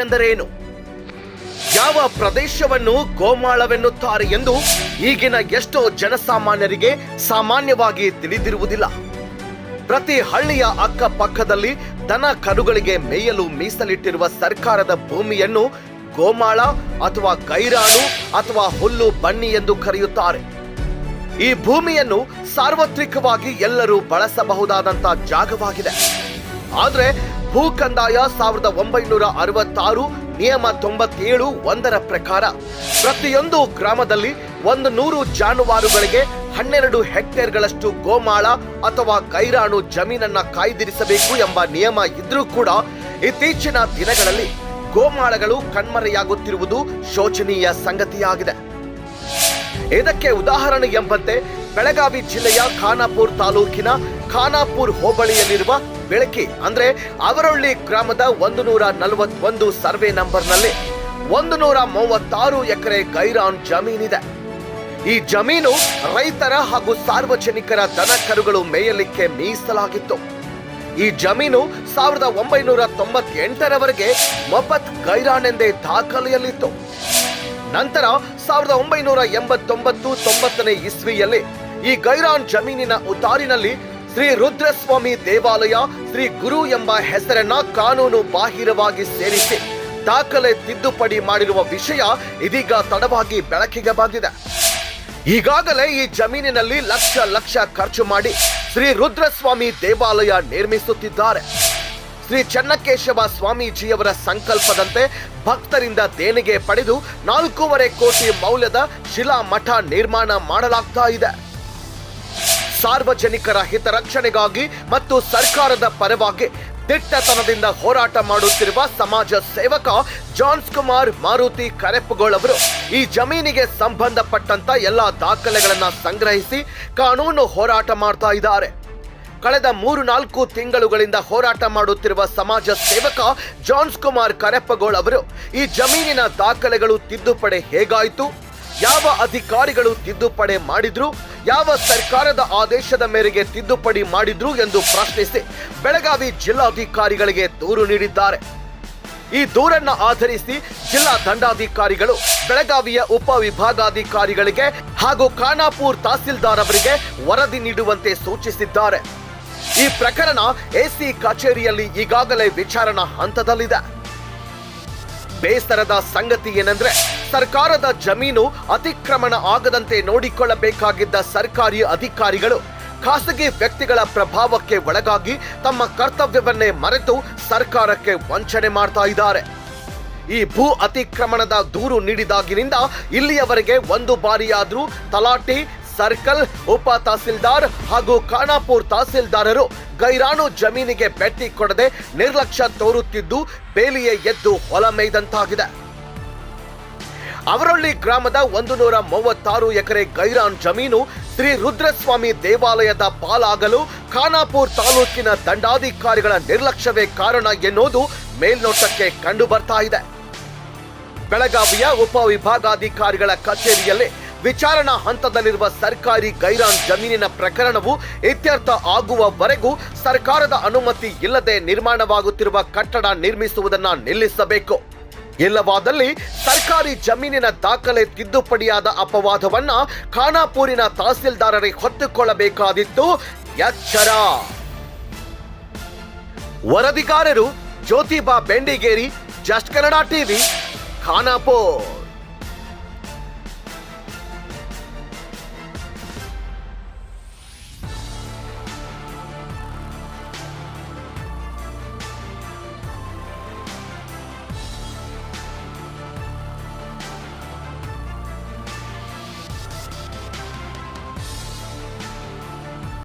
ಎಂದರೇನು? ಯಾವ ಪ್ರದೇಶವನ್ನು ಗೋಮಾಳವೆನ್ನುತ್ತಾರೆ ಎಂದು ಈಗಿನ ಎಷ್ಟೋ ಜನಸಾಮಾನ್ಯರಿಗೆ ಸಾಮಾನ್ಯವಾಗಿ ತಿಳಿದಿರುವುದಿಲ್ಲ. ಪ್ರತಿ ಹಳ್ಳಿಯ ಅಕ್ಕಪಕ್ಕದಲ್ಲಿ ದನ ಕರುಗಳಿಗೆ ಮೇಯಲು ಮೀಸಲಿಟ್ಟಿರುವ ಸರ್ಕಾರದ ಭೂಮಿಯನ್ನು ಗೋಮಾಳ ಅಥವಾ ಗೈರಾಳು ಅಥವಾ ಹುಲ್ಲು ಬನ್ನಿ ಎಂದು ಕರೆಯುತ್ತಾರೆ. ಈ ಭೂಮಿಯನ್ನು ಸಾರ್ವತ್ರಿಕವಾಗಿ ಎಲ್ಲರೂ ಬಳಸಬಹುದಾದಂತ ಜಾಗವಾಗಿದೆ. ಆದ್ರೆ ಭೂ ಕಂದಾಯ ಸಾವಿರದ ಒಂಬೈನೂರ ಅರವತ್ತಾರು, ನಿಯಮ ತೊಂಬತ್ತೇಳು, ಒಂದರ ಪ್ರಕಾರ. ಪ್ರತಿಯೊಂದು ಗ್ರಾಮದಲ್ಲಿ ಒಂದು ನೂರು ಜಾನುವಾರುಗಳಿಗೆ ಹನ್ನೆರಡು ಹೆಕ್ಟೇರ್ಗಳಷ್ಟು ಗೋಮಾಳ ಅಥವಾ ಗೈರಾಣು ಜಮೀನನ್ನ ಕಾಯ್ದಿರಿಸಬೇಕು ಎಂಬ ನಿಯಮ ಇದ್ರೂ ಕೂಡ ಇತ್ತೀಚಿನ ದಿನಗಳಲ್ಲಿ ಗೋಮಾಳಗಳು ಕಣ್ಮರೆಯಾಗುತ್ತಿರುವುದು ಶೋಚನೀಯ ಸಂಗತಿಯಾಗಿದೆ. ಇದಕ್ಕೆ ಉದಾಹರಣೆ ಎಂಬಂತೆ ಬೆಳಗಾವಿ ಜಿಲ್ಲೆಯ ಖಾನಾಪುರ್ ತಾಲೂಕಿನ ಖಾನಾಪುರ್ ಹೋಬಳಿಯಲ್ಲಿರುವ ಬೆಳಕಿ, ಅಂದ್ರೆ ಅವರೊಳ್ಳಿ ಗ್ರಾಮದ ಒಂದು ನೂರ ನಲವತ್ತೊಂದು ಸರ್ವೆ ನಂಬರ್ನಲ್ಲಿ ಒಂದು ನೂರ ಮೂವತ್ತಾರು ಎಕರೆ ಗೈರಾನ್ ಜಮೀನಿದೆ. ಈ ಜಮೀನು ರೈತರ ಹಾಗೂ ಸಾರ್ವಜನಿಕರ ದನ ಕರುಗಳು ಮೇಯಲಿಕ್ಕೆ ಮೀಸಲಾಗಿತ್ತು. ಈ ಜಮೀನು ಸಾವಿರದ ಒಂಬೈನೂರ ತೊಂಬತ್ತೆಂಟರವರೆಗೆ ಮೊಬತ್ ಗೈರಾನ್ ಎಂದೇ ದಾಖಲೆಯಲ್ಲಿತ್ತು. ನಂತರ ಸಾವಿರದ ಒಂಬೈನೂರ ಎಂಬತ್ತೊಂಬತ್ತು ತೊಂಬತ್ತನೇ ಇಸ್ವಿಯಲ್ಲಿ ಈ ಗೈರಾನ್ ಜಮೀನಿನ ಉತಾರಿನಲ್ಲಿ ಶ್ರೀ ರುದ್ರಸ್ವಾಮಿ ದೇವಾಲಯ, ಶ್ರೀ ಗುರು ಎಂಬ ಹೆಸರನ್ನ ಕಾನೂನು ಬಾಹಿರವಾಗಿ ಸೇರಿಸಿ ದಾಖಲೆ ತಿದ್ದುಪಡಿ ಮಾಡಿರುವ ವಿಷಯ ಇದೀಗ ತಡವಾಗಿ ಬೆಳಕಿಗೆ ಬಂದಿದೆ. ಈಗಾಗಲೇ ಈ ಜಮೀನಿನಲ್ಲಿ ಲಕ್ಷ ಲಕ್ಷ ಖರ್ಚು ಮಾಡಿ ಶ್ರೀ ರುದ್ರಸ್ವಾಮಿ ದೇವಾಲಯ ನಿರ್ಮಿಸುತ್ತಿದ್ದಾರೆ. ಶ್ರೀ ಚನ್ನಕೇಶವ ಸ್ವಾಮೀಜಿಯವರ ಸಂಕಲ್ಪದಂತೆ ಭಕ್ತರಿಂದ ದೇಣಿಗೆ ಪಡೆದು ನಾಲ್ಕೂವರೆ ಕೋಟಿ ಮೌಲ್ಯದ ಶಿಲಾ ಮಠ ನಿರ್ಮಾಣ ಮಾಡಲಾಗ್ತಾ ಇದೆ. ಸಾರ್ವಜನಿಕರ ಹಿತರಕ್ಷಣೆಗಾಗಿ ಮತ್ತು ಸರ್ಕಾರದ ಪರವಾಗಿ ದಿಟ್ಟತನದಿಂದ ಹೋರಾಟ ಮಾಡುತ್ತಿರುವ ಸಮಾಜ ಸೇವಕ ಜಾನ್ಸ್ ಕುಮಾರ್ ಮಾರುತಿ ಕರೆಪ್ಪಗೋಳ್ ಅವರು ಈ ಜಮೀನಿಗೆ ಸಂಬಂಧಪಟ್ಟಂತ ಎಲ್ಲಾ ದಾಖಲೆಗಳನ್ನ ಸಂಗ್ರಹಿಸಿ ಕಾನೂನು ಹೋರಾಟ ಮಾಡ್ತಾ ಇದ್ದಾರೆ. ಕಳೆದ ಮೂರು ನಾಲ್ಕು ತಿಂಗಳುಗಳಿಂದ ಹೋರಾಟ ಮಾಡುತ್ತಿರುವ ಸಮಾಜ ಸೇವಕ ಜಾನ್ಸ್ ಕುಮಾರ್ ಕರೆಪ್ಪಗೋಳ್ ಅವರು, ಈ ಜಮೀನಿನ ದಾಖಲೆಗಳು ತಿದ್ದುಪಡಿ ಹೇಗಾಯಿತು? ಯಾವ ಅಧಿಕಾರಿಗಳು ತಿದ್ದುಪಡಿ ಮಾಡಿದ್ರು? ಯಾವ ಸರ್ಕಾರದ ಆದೇಶದ ಮೇರೆಗೆ ತಿದ್ದುಪಡಿ ಮಾಡಿದ್ರು ಎಂದು ಪ್ರಶ್ನಿಸಿ ಬೆಳಗಾವಿ ಜಿಲ್ಲಾಧಿಕಾರಿಗಳಿಗೆ ದೂರು ನೀಡಿದ್ದಾರೆ. ಈ ದೂರನ್ನ ಆಧರಿಸಿ ಜಿಲ್ಲಾ ದಂಡಾಧಿಕಾರಿಗಳು, ಬೆಳಗಾವಿಯ ಉಪ ವಿಭಾಗಾಧಿಕಾರಿಗಳಿಗೆ ಹಾಗೂ ಖಾನಾಪುರ್ ತಹಸೀಲ್ದಾರ್ ಅವರಿಗೆ ವರದಿ ನೀಡುವಂತೆ ಸೂಚಿಸಿದ್ದಾರೆ. ಈ ಪ್ರಕರಣ ಎಸಿ ಕಚೇರಿಯಲ್ಲಿ ಈಗಾಗಲೇ ವಿಚಾರಣಾ ಹಂತದಲ್ಲಿದೆ. ಬೇಸರದ ಸಂಗತಿ ಏನಂದ್ರೆ ಸರ್ಕಾರದ ಜಮೀನು ಅತಿಕ್ರಮಣ ಆಗದಂತೆ ನೋಡಿಕೊಳ್ಳಬೇಕಾಗಿದ್ದ ಸರ್ಕಾರಿ ಅಧಿಕಾರಿಗಳು ಖಾಸಗಿ ವ್ಯಕ್ತಿಗಳ ಪ್ರಭಾವಕ್ಕೆ ಒಳಗಾಗಿ ತಮ್ಮ ಕರ್ತವ್ಯವನ್ನೇ ಮರೆತು ಸರ್ಕಾರಕ್ಕೆ ವಂಚನೆ ಮಾಡ್ತಾ ಇದ್ದಾರೆ. ಈ ಭೂ ಅತಿಕ್ರಮಣದ ದೂರು ನೀಡಿದಾಗಿನಿಂದ ಇಲ್ಲಿಯವರೆಗೆ ಒಂದು ಬಾರಿಯಾದರೂ ತಲಾಟಿ, ಸರ್ಕಲ್, ಉಪ ತಹಸೀಲ್ದಾರ್ ಹಾಗೂ ಖಾನಾಪುರ್ ತಹಸೀಲ್ದಾರರು ಗೈರಾಣು ಜಮೀನಿಗೆ ಭೇಟಿ ಕೊಡದೆ ನಿರ್ಲಕ್ಷ್ಯ ತೋರುತ್ತಿದ್ದು ಬೇಲಿಯೇ ಎದ್ದು ಹೊಲ ಮೇಯ್ದಂತಾಗಿದೆ. ಅವರಳ್ಳಿ ಗ್ರಾಮದ ಒಂದು ನೂರ ಮೂವತ್ತಾರು ಎಕರೆ ಗೈರಾನ್ ಜಮೀನು ಶ್ರೀ ರುದ್ರಸ್ವಾಮಿ ದೇವಾಲಯದ ಪಾಲಾಗಲು ಖಾನಾಪುರ್ ತಾಲೂಕಿನ ದಂಡಾಧಿಕಾರಿಗಳ ನಿರ್ಲಕ್ಷ್ಯವೇ ಕಾರಣ ಎನ್ನುವುದು ಮೇಲ್ನೋಟಕ್ಕೆ ಕಂಡು ಬರ್ತಾ ಇದೆ. ಬೆಳಗಾವಿಯ ಉಪವಿಭಾಗಾಧಿಕಾರಿಗಳ ಕಚೇರಿಯಲ್ಲಿ ವಿಚಾರಣಾ ಹಂತದಲ್ಲಿರುವ ಸರ್ಕಾರಿ ಗೈರಾನ್ ಜಮೀನಿನ ಪ್ರಕರಣವು ಇತ್ಯರ್ಥ ಆಗುವವರೆಗೂ ಸರ್ಕಾರದ ಅನುಮತಿ ಇಲ್ಲದೆ ನಿರ್ಮಾಣವಾಗುತ್ತಿರುವ ಕಟ್ಟಡ ನಿರ್ಮಿಸುವುದನ್ನು ನಿಲ್ಲಿಸಬೇಕು. ಇಲ್ಲವಾದಲ್ಲಿ ಸರ್ಕಾರಿ ಜಮೀನಿನ ದಾಖಲೆ ತಿದ್ದುಪಡಿಯಾದ ಅಪವಾದವನ್ನ ಖಾನಾಪೂರಿನ ತಹಸೀಲ್ದಾರರೇ ಹೊತ್ತುಕೊಳ್ಳಬೇಕಾದಿತ್ತು. ಎಚ್ಚರ. ವರದಿಗಾರರು ಜ್ಯೋತಿಬಾ ಬೆಂಡಿಗೇರಿ, ಜಸ್ಟ್ ಕನ್ನಡ ಟಿವಿ, ಖಾನಾಪುರ್.